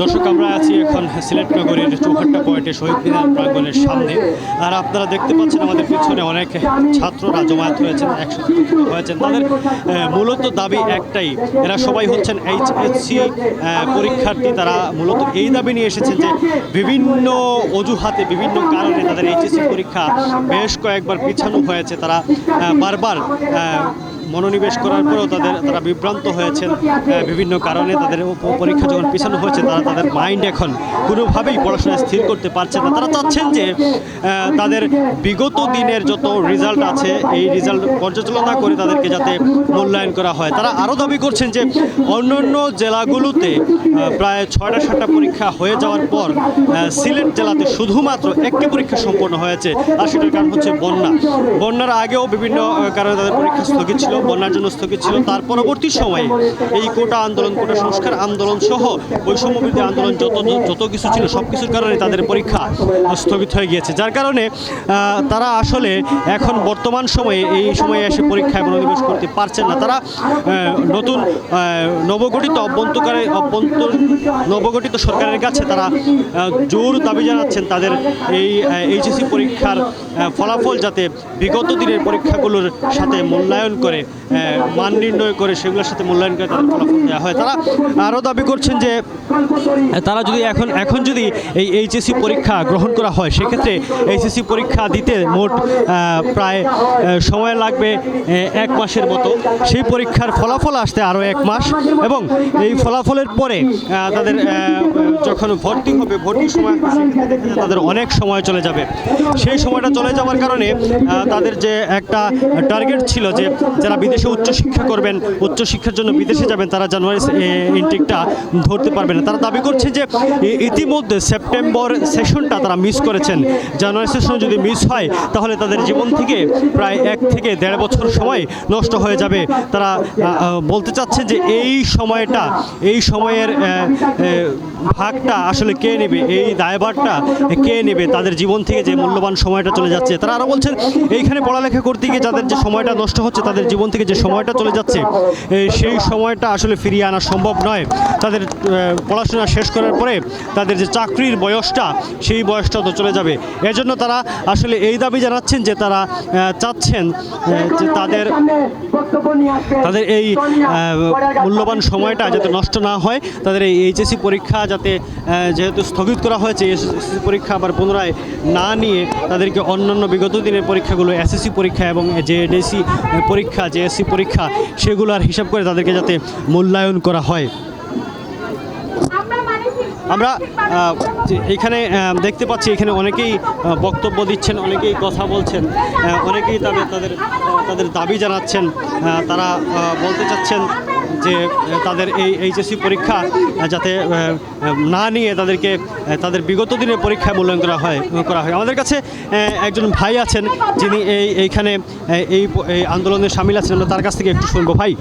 দর্শক, আমরা আছি এখন সিলেট নগরীর চৌহাট্টা পয়েন্টে শহীদ মিনার প্রাঙ্গণের সামনে। আর আপনারা দেখতে পাচ্ছেন আমাদের পিছনে অনেক ছাত্ররা জমায়েত হয়েছেন একত্রিত হয়েছেন। তাদের মূলত দাবি একটাই, এরা সবাই হচ্ছেন এইচএসসি পরীক্ষার্থী। তারা মূলত এই দাবি নিয়ে এসেছেন যে বিভিন্ন অজুহাতে, বিভিন্ন কারণে তাদের এইচএসসি পরীক্ষা বেশ কয়েকবার পিছানো হয়েছে। তারা বারবার মনোনিবেশ করার পরেও তাদের তারা বিভ্রান্ত হয়েছেন। বিভিন্ন কারণে তাদের পরীক্ষা যখন পিছানো হয়েছে তারা তাদের মাইন্ড এখন কোনোভাবেই পড়াশোনা স্থির করতে পারছে না। তারা চাচ্ছেন যে তাদের বিগত দিনের যত রেজাল্ট আছে এই রেজাল্ট পর্যালোচনা করে তাদেরকে যাতে মূল্যায়ন করা হয়। তারা আরও দাবি করছেন যে অন্যান্য জেলাগুলোতে প্রায় ছয়টা সাতটা পরীক্ষা হয়ে যাওয়ার পর সিলেট জেলাতে শুধুমাত্র একটি পরীক্ষা সম্পন্ন হয়েছে। আর সেটার কারণ হচ্ছে বন্যা। বন্যার আগেও বিভিন্ন কারণে তাদের পরীক্ষা স্থগিত ছিল। বন্যার জন্য স্থগিত ছিল। তার পরবর্তী সময়ে এই কোটা আন্দোলন, কোটা সংস্কার আন্দোলন সহ বৈষম্যবিরোধী আন্দোলন যত যত কিছু ছিল সব কিছুর কারণে তাদের পরীক্ষা স্থগিত হয়ে গিয়েছে। যার কারণে তারা আসলে এখন বর্তমান সময়ে, এই সময়ে এসে পরীক্ষায় মনোনিবেশ করতে পারছেন না। তারা নতুন নবগঠিত অভ্যন্তকারে, অভ্যন্তর, নবগঠিত সরকারের কাছে তারা জোর দাবি জানাচ্ছেন তাদের এই এইচএসসি পরীক্ষার ফলাফল যাতে বিগত দিনের পরীক্ষাগুলোর সাথে মূল্যায়ন করে। মান নির্ণয় করে সেগুলোর সাথে মূল্যায়ন করে তাদের ফলাফল দেওয়া হয়। তারা আরও দাবি করছেন যে, তারা যদি এখন এখন যদি এই এইচএসসি পরীক্ষা গ্রহণ করা হয়, সেক্ষেত্রে এইচএসসি পরীক্ষা দিতে মোট প্রায় সময় লাগবে এক মাসের মতো। সেই পরীক্ষার ফলাফল আসতে আরও এক মাস এবং এই ফলাফলের পরে তাদের যখন ভর্তি হবে, ভর্তির সময় তাদের অনেক সময় চলে যাবে। সেই সময়টা চলে যাওয়ার কারণে তাদের যে একটা টার্গেট ছিল যে যারা বিদেশে উচ্চশিক্ষা করবেন, উচ্চশিক্ষার জন্য বিদেশে যাবেন, তারা জানুয়ারি ইনটেকটা ধরতে পারবেন তারা দাবি করছে যে ইতিমধ্যে সেপ্টেম্বর সেশনটা তারা মিস করেছেন। জানুয়ারি সেশন যদি মিস হয়, তাহলে তাদের জীবন থেকে প্রায় এক থেকে দেড় বছর সময় নষ্ট হয়ে যাবে। তারা বলতে চাচ্ছে যে এই সময়টা, এই সময়ের ভাগটা আসলে কে নেবে? এই দায়ভারটা কে নেবে? তাদের জীবন থেকে যে মূল্যবান সময়টা চলে যাচ্ছে। তারা আরও বলছেন, এইখানে পড়ালেখা করতে গিয়ে যাদের যে সময়টা নষ্ট হচ্ছে, তাদের জীবন থেকে যে সময়টা চলে যাচ্ছে সেই সময়টা আসলে ফিরিয়ে আনা সম্ভব নয়। তাদের পড়াশোনা শেষ করার পরে তাদের যে চাকরির বয়সটা, সেই বয়সটা তো চলে যাবে। এজন্য তারা আসলে এই দাবি জানাচ্ছেন যে তারা চাচ্ছেন যে তাদের তাদের এই মূল্যবান সময়টা যাতে নষ্ট না হয়, তাদের এই এইচএসসি পরীক্ষা যাতে যেহেতু স্থগিত করা হয়েছে, এসএসসি পরীক্ষা আবার পুনরায় না নিয়ে তাদেরকে অন্যান্য বিগত দিনের পরীক্ষাগুলো, এসএসসি পরীক্ষা এবং ডিএসসি পরীক্ষা, জেএসসি পরীক্ষা সেগুলোর হিসাব করে তাদেরকে যাতে মূল্যায়ন করা হয়। আমরা এখানে দেখতে পাচ্ছি এখানে অনেকেই বক্তব্য দিচ্ছেন, অনেকেই কথা বলছেন অনেকেই তাদের তাদের তাদের দাবি জানাচ্ছেন তারা বলতে চাচ্ছেন যে তাদের এই এইচএসসি পরীক্ষা যাতে না নিয়ে তাদেরকে তাদের বিগত দিনের পরীক্ষায় মূল্যায়ন করা হয় করা হয়। আমাদের কাছে একজন ভাই আছেন, যিনি এই, এইখানে এই আন্দোলনে সামিল আছেন। তার কাছ থেকে একটু শুনব। ভাই।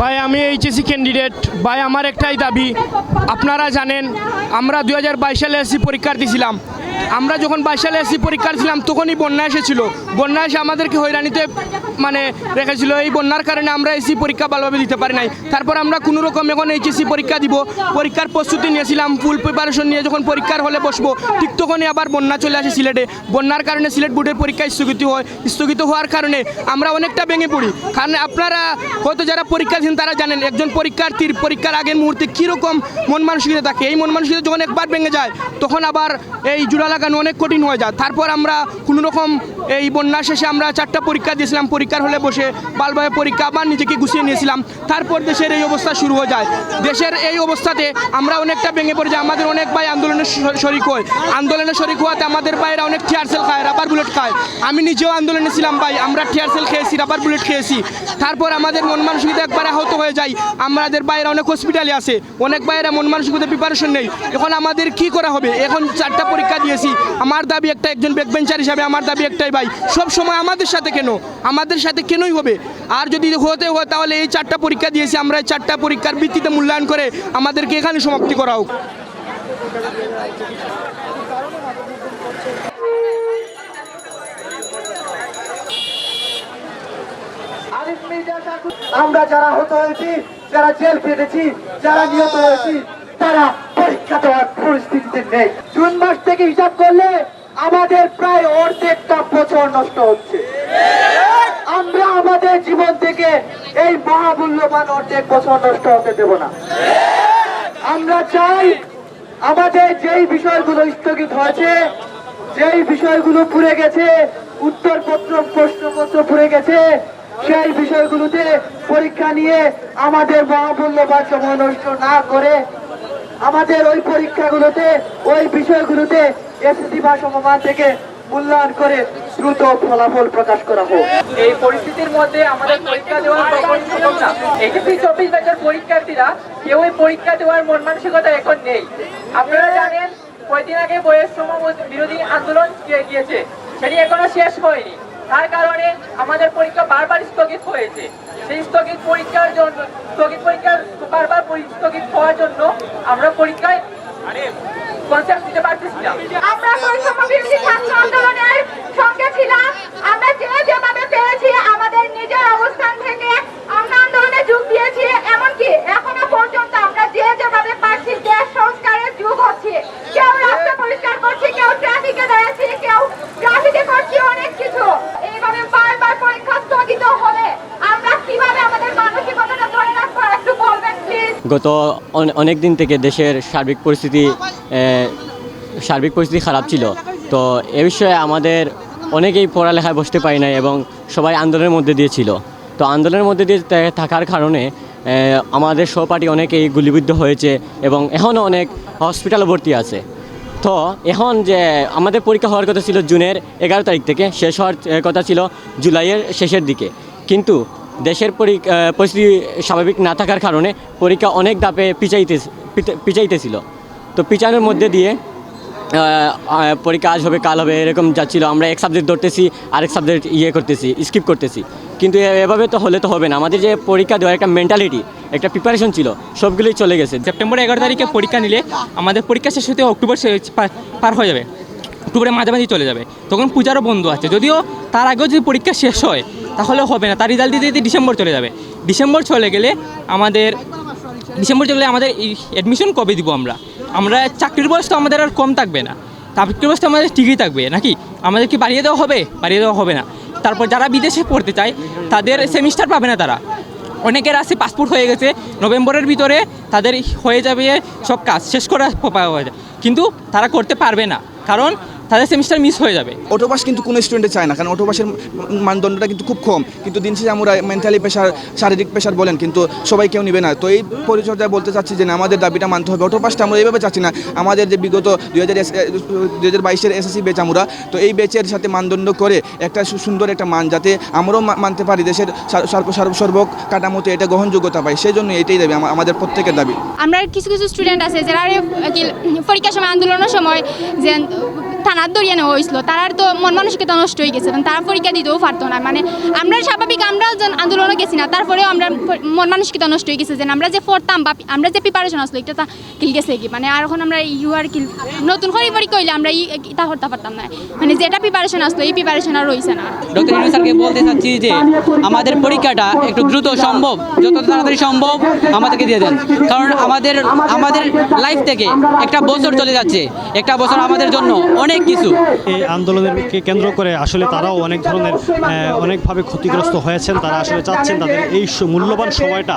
ভাই, আমি এইচএসি ক্যান্ডিডেট ভাই, আমার একটাই দাবি। আপনারা জানেন, আমরা দুই হাজার বাইশ সালে এসি পরীক্ষার দিয়েছিলাম আমরা যখন বাইশ সালে এসি পরীক্ষা ছিলাম তখনই বন্যা এসেছিল। বন্যা এসে আমাদেরকে হয়রানিতে মানে রেখেছিল এই বন্যার কারণে আমরা এসি পরীক্ষা ভালোভাবে দিতে পারি নাই। তারপর আমরা কোনো রকম এখন এইচএসি পরীক্ষা দিব। পরীক্ষার প্রস্তুতি নিয়েছিলাম ফুল প্রিপারেশন নিয়ে যখন পরীক্ষার হলে বসবো, ঠিক তখনই আবার বন্যা চলে আসে সিলেটে। বন্যার কারণে সিলেট বোর্ডের পরীক্ষা স্থগিত হয়, স্থগিত হওয়ার কারণে আমরা অনেকটা ভেঙে পড়ি। কারণ আপনারা হয়তো যারা পরীক্ষা দিন তারা জানেন, একজন পরীক্ষার্থীর পরীক্ষার আগের মুহূর্তে কীরকম মন মানসিকতা থাকে। এই মন মানসিকতা যখন একবার ভেঙে যায়, তখন আবার এই জোড়া লাগানো অনেক কঠিন হয়ে যায়। তারপর আমরা কোনো রকম এই বন্যা শেষে আমরা চারটা পরীক্ষা দিয়েছিলাম পরীক্ষার হলে বসে ভালোভাবে পরীক্ষা আবার নিজেকে গুছিয়ে নিয়েছিলাম। তারপর দেশের এই অবস্থা শুরু হয়ে যায়। দেশের এই অবস্থাতে আমরা অনেকটা ভেঙে পড়ে যাই। আমাদের অনেক ভাই আন্দোলনে শরিক হয়। আন্দোলনে শরিক হওয়াতে আমাদের ভাইয়েরা অনেক টিয়ার সেল খায় রাবার বুলেট খায়। আমি নিজেও আন্দোলনে ছিলাম ভাই। আমরা টিয়ার সেল খেয়েছি রাবার বুলেট খেয়েছি। তারপর আমাদের মন মানসিকতা একবার আহত হয়ে যায়। আমাদের বাইরে অনেক হসপিটালে আছে। অনেক বাইরে মন মানসিকতা প্রিপারেশন নেই। এখন আমাদের কি করা হবে? এখন চারটা পরীক্ষা দিয়েছি। আমার দাবি একটা একজন ব্যাকবেঞ্চার হিসাবে আমার দাবি একটাই ভাই। সব সময় আমাদের সাথে কেন? আমাদের সাথে কেনই হবে? আর যদি হতে হয়, তাহলে এই চারটা পরীক্ষা দিয়েছি, আমরা এই চারটা পরীক্ষার ভিত্তিতে মূল্যায়ন করে আমাদেরকে এখানে সমাপ্তি করা হোক। আমরা যারা হত হয়েছি, যারা জেল কেটেছি যারা নিহত হয়েছি, তারা পরীক্ষা দেওয়ার পরিস্থিতিতে নেই। জুন মাস থেকে হিসাব করলে আমাদের প্রায় অর্ধেকটা বছর নষ্ট হচ্ছে। আমরা আমাদের জীবন থেকে এই মহামূল্যবান অর্ধেক বছর নষ্ট হতে দেব না। আমরা চাই আমাদের যেই বিষয়গুলো স্থগিত হয়েছে, যেই বিষয়গুলো পুড়ে গেছে, উত্তরপত্র, প্রশ্নপত্র পুড়ে গেছে, সেই বিষয়গুলোতে পরীক্ষা নিয়ে আমাদের মহামূল্যবান সময় নষ্ট না করে আমাদের ওই পরীক্ষাগুলোতে, ওই বিষয়গুলোতে এসএসসি বা সমমান থেকে মূল্যায়ন করে দ্রুত ফলাফল প্রকাশ করা হোক। এই পরিস্থিতির মধ্যে আমাদের পরীক্ষা দেওয়ার কখনোই সম্ভব না এইচএসসি চব্বিশ ব্যাচের পরীক্ষার্থীরা, কেউ এই পরীক্ষা দেওয়ার মন মানসিকতা এখন নেই। আপনারা জানেন কয়েকদিন আগে বৈষম্য বিরোধী আন্দোলন গিয়ে- গিয়েছে, সেটি এখনও শেষ হয়নি। তার কারণে আমাদের পরীক্ষা বারবার স্থগিত হয়েছে। সেই স্থগিত পরীক্ষার জন্য স্থগিত পরীক্ষার বারবার স্থগিত হওয়ার জন্য আমরা পরীক্ষায় কনসেপ্ট দিতে পারতেছি না। আমরা আন্দোলনের সঙ্গে ছিলাম আমরা যে যেভাবে পেরেছি আমাদের নিজের অবস্থান থেকে আমরা আন্দোলনে যোগ দিয়েছি এমনকি এখনও পর্যন্ত আমরা যে যেভাবে পারছি দেশ সংস্কারের যুগ হচ্ছে কেউ রাস্তা পরিষ্কার করছে কেউ ট্রাফিকে দাঁড়াচ্ছে কেউ ট্রাফিকে করছে অনেক কিছু এইভাবে বারবার পরীক্ষা স্থগিত হলে আমরা কীভাবে আমাদের মানসিকতাটা ধরে রাখব একটু বলবেন প্লিজ গত অনেক দিন থেকে দেশের সার্বিক পরিস্থিতি সার্বিক পরিস্থিতি খারাপ ছিল। তো এ বিষয়ে আমাদের অনেকেই পড়ালেখায় বসতে পারি নাই এবং সবাই আন্দোলনের মধ্যে দিয়েছিল তো আন্দোলনের মধ্যে দিয়ে থাকার কারণে আমাদের সহপাঠী অনেকেই গুলিবিদ্ধ হয়েছে এবং এখনও অনেক হসপিটালে ভর্তি আছে। তো এখন যে আমাদের পরীক্ষা হওয়ার কথা ছিল জুনের এগারো তারিখ থেকে, শেষ হওয়ার কথা ছিল জুলাইয়ের শেষের দিকে। কিন্তু দেশের পরি- পরিস্থিতি স্বাভাবিক না থাকার কারণে পরীক্ষা অনেক ধাপে পিছাইতে পিছাইতেছিল। তো পিছানোর মধ্যে দিয়ে পরীক্ষা আজ হবে, কাল হবে, এরকম যাচ্ছিল। আমরা এক সাবজেক্ট ধরতেছি, আরেক সাবজেক্ট ইয়ে করতেছি স্কিপ করতেছি। কিন্তু এভাবে তো হলে তো হবে না। আমাদের যে পরীক্ষা দেওয়ার একটা মেন্টালিটি একটা প্রিপারেশন ছিল, সবগুলোই চলে গেছে। সেপ্টেম্বর এগারো তারিখে পরীক্ষা নিলে আমাদের পরীক্ষা শেষ হতে অক্টোবর পার হয়ে যাবে। অক্টোবরের মাঝামাঝি চলে যাবে। তখন পূজারও বন্ধ আছে। যদিও তার আগেও যদি পরীক্ষা শেষ হয় তাহলে হবে না। তার রেজাল্ট দিতে দিতে ডিসেম্বর চলে যাবে। ডিসেম্বর চলে গেলে আমাদের ডিসেম্বর চলে গেলে আমাদের অ্যাডমিশন কবে দিব আমরা? আমরা চাকরির বয়স তো আমাদের আর কম থাকবে না। চাকরির বয়স তো আমাদের ঠিকই থাকবে, নাকি? আমাদের কি বাড়িয়ে দেওয়া হবে? বাড়িয়ে দেওয়া হবে না। তারপর যারা বিদেশে পড়তে চায়, তাদের সেমিস্টার পাবে না তারা। অনেকের আছে পাসপোর্ট হয়ে গেছে, নভেম্বরের ভিতরে তাদের হয়ে যাবে সব কাজ, শেষ করা পাওয়া যায়। কিন্তু তারা করতে পারবে না। কারণ তাদের সেমিস্টার মিস হয়ে যাবে। অটোপাস কিন্তু কোনো স্টুডেন্টে চায় না কারণ অটোপাসের মানদণ্ডটা কিন্তু খুব কম। কিন্তু দিন শেষে আমরা মেন্টালি প্রেশার শারীরিক প্রেশার বলেন কিন্তু সবাই কেউ নেবে না। তো এই পরিচর্যায় বলতে চাচ্ছি যে না, আমাদের দাবিটা মানতে হবে। অটোপাসটা আমরা এইভাবে চাচ্ছি না। আমাদের যে বিগত দুই হাজার দুই হাজার বাইশের এসএসসি বেচ আমরা তো এই বেচের সাথে মানদণ্ড করে একটা সুন্দর একটা মান যাতে আমরাও মানতে পারি দেশের সার- সর্ব সর্ব- সর্ব কাঠামোতে এটা গ্রহণযোগ্যতা পাই। সেই জন্য এটাই দাবি আমাদের প্রত্যেকের দাবি। আমরা কিছু কিছু স্টুডেন্ট আছে যারা পরীক্ষার সময় আন্দোলনের সময় যে থানার দরিয়ে নেওয়া হয়েছিল। তারার তো মন মানসিকতা নষ্ট হয়ে গেছে, তারা পরীক্ষা দিতেও পারতো না। মানে আমরা স্বাভাবিক আমরাও আন্দোলনে গেছি না, তারপরেও আমরা মন মানসিকতা নষ্ট হয়ে গেছে যে আমরা যে পড়তাম বা আমরা যে প্রিপারেশন আসলো, এটা তা কিল গেছে কি? মানে আর এখন আমরা ইউ আর কিল, নতুন করে পরীক্ষা হইলে আমরা তা করতে পারতাম না। মানে যেটা প্রিপারেশন আসলো, এই প্রিপারেশন আর রয়েছে না। ডক্টর ইউনুস স্যারকে বলতে চাচ্ছি যে, আমাদের পরীক্ষাটা একটু দ্রুত সম্ভব, যত তাড়াতাড়ি সম্ভব আমাদেরকে দিয়ে দেন। কারণ আমাদের আমাদের লাইফ থেকে একটা বছর চলে যাচ্ছে। একটা বছর আমাদের জন্য অনেক কিছু। এই আন্দোলনকে কেন্দ্র করে আসলে তারাও অনেক ধরনের অনেকভাবে ক্ষতিগ্রস্ত হয়েছেন। তারা আসলে চাচ্ছেন তাদের এই মূল্যবান সময়টা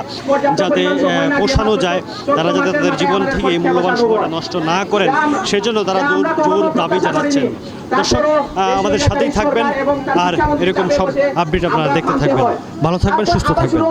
যাতে পোষানো যায়। তারা যাতে তাদের জীবন থেকে এই মূল্যবান সময়টা নষ্ট না করেন। সেজন্য তারা জোর জোর দাবি জানাচ্ছেন। দর্শক আমাদের সাথেই থাকবেন। আর এরকম সব আপডেট আপনারা দেখতে থাকবেন। ভালো থাকবেন, সুস্থ থাকবেন।